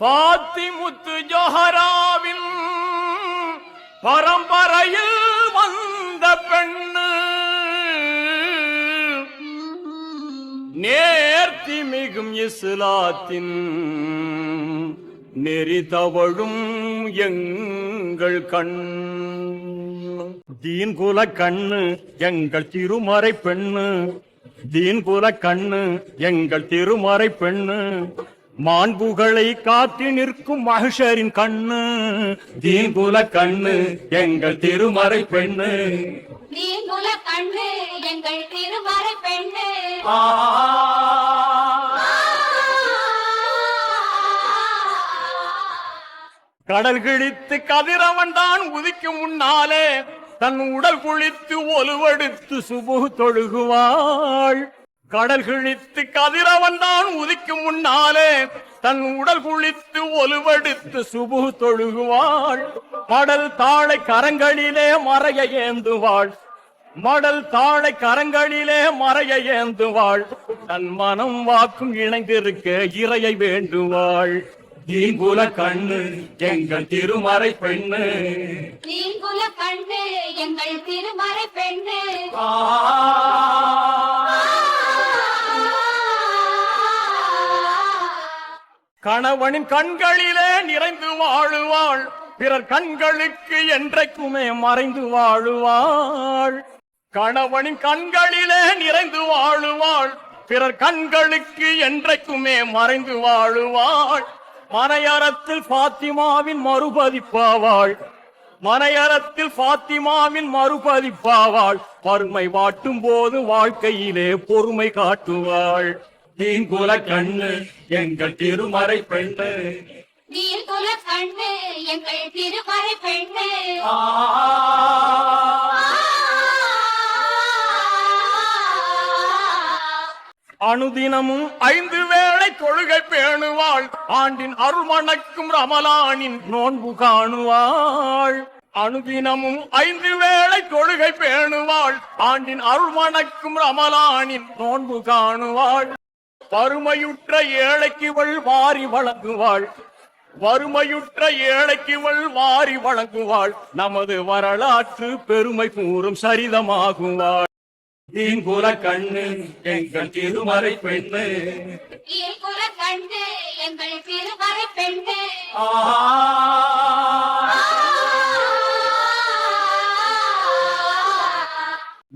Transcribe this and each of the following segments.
பாத்திமுத்து ஜோஹராவின் பரம்பரையில் வந்த பெண்ணு. நேர்த்தி மிகும் இஸ்லாத்தின் நெறி தவழும் எங்கள் கண். தீன் குல கண்ணு எங்கள் திருமறை பெண்ணு. தீன் குல கண்ணு எங்கள் திருமறை பெண்ணு. மாண்புகளை காத்து நிற்கும் மகிஷரின் கண்ணு தீன் குல கண்ணு எங்கள் திருமறை பெண்ணு. நீங்குல கண்ணு எங்கள் திருமறை பெண்ணு. கடல் கிழித்து கதிரவன் தான் உதிக்கும் முன்னாலே தன் உடல் குளித்து ஒலுவெடுத்து சுபு தொழுகுவாள். கடல் கிழித்து கதிரவன் தான் உதிக்கும் முன்னாலே தன் உடல் குளித்து ஒலுவெடுத்து சுபு தொழுகுவாள். மடல் தாழை கரங்களிலே மறைய ஏந்துவாள். மடல் தாழை கரங்களிலே மறைய ஏந்துவாள். தன் மனம் வாக்கும் இணைந்திருக்க இறையை வேண்டுவாள். தீங்குல கண்ணு எங்கள் திருமறை பெண்ணு. நீங்குல கண்ணு எங்கள் திருமறை பெண்ணு. கணவனின் கண்களிலே நிறைந்து வாழுவாள். பிறர் கண்களுக்கு என்றைக்குமே மறைந்து வாழுவாள். கணவனின் கண்களிலே நிறைந்து வாழுவாள். பிறர் கண்களுக்கு என்றைக்குமே மறைந்து வாழுவாள். மனையறத்தில் பாத்திமாவின் மறுபதிப்பாவாள். மனையறத்தில் பாத்திமாவின் மறுபதிப்பாவாள். வறுமை வாட்டும் போது வாழ்க்கையிலே பொறுமை காட்டுவாள். தீங்குல கண்ணு எங்கள் திருமறை பெண்ணு. நீங்குல கண்ணு எங்கள் திருமறை பெண்ணு. அனுதினமும் ஐந்து வேளை தொழுகை பேணுவாள். ஆண்டின் அருள் மணக்கும் ரமலானின் நோன்பு காணுவாள். அனுதினமும் ஐந்து வேளை தொழுகை பேணுவாள். ஆண்டின் அருள் மணக்கும் ரமலானின் நோன்பு காணுவாள். வறுமையுற்ற ஏழைக்குவள் வாரி வழங்குவாள். வறுமையுற்ற ஏழைக்குவள் வாரி வழங்குவாள். நமது வரலாற்று பெருமை கூறும் சரிதமாகுவாள். தீங்குல கண்ணு எங்கள் திருமறை பெண்ணு. கண்ணு எங்கள் திருமறை பெண்ணு.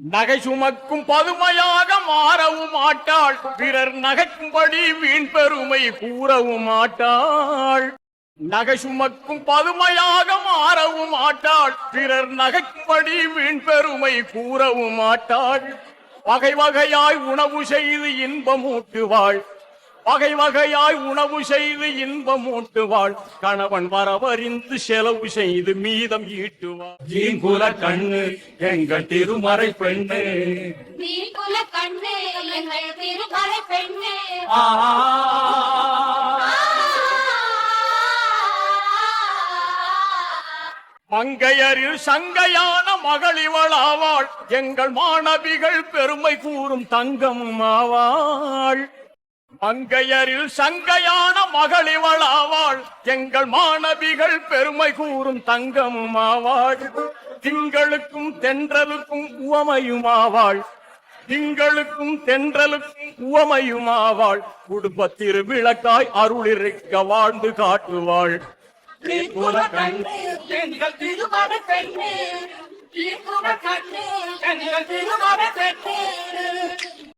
நகை சுமக்கும் பதுமையாக மாறவும் மாட்டாள் பிறர் நகைக்கும்படி வீண் பெருமை கூறவும் மாட்டாள் நகை சுமக்கும் பதுமையாக மாறவும் மாட்டாள் பிறர் நகைக்கும்படி வீண் பெருமை கூறவும் மாட்டாள் வகை வகையாய் உணவு செய்து இன்பமூட்டுவாள். வகை வகையாய் உணவு செய்து இன்பம் ஊட்டுவாள் கணவன் வரவறிந்து செலவு செய்து மீதம் ஈட்டுவாள். ஜீங்குல கண்ணு எங்கள் திருமறை பெண்ணு. நீங்குல கண்ணு எங்கள் திருமறை பெண்ணு. மங்கையரில் சங்கையான மகளிவளாவாள் எங்கள் மாணவிகள் பெருமை கூறும் தங்கமும் ஆவாள். மங்கையரில் சங்கையான மகளிவளாவாள் எங்கள் மாணவிகள் பெருமை கூறும் தங்கமும் ஆவாள். திங்களுக்கும் தென்றலுக்கும் உவமையுமாவாள் திங்களுக்கும் தென்றலுக்கும் உவமையுமாவாள் குடும்ப திருவிளக்காய் அருளிருக்க வாழ்ந்து காட்டுவாள். எங்கள் திருமறை பெண்ணு. நீங்குல எங்கள்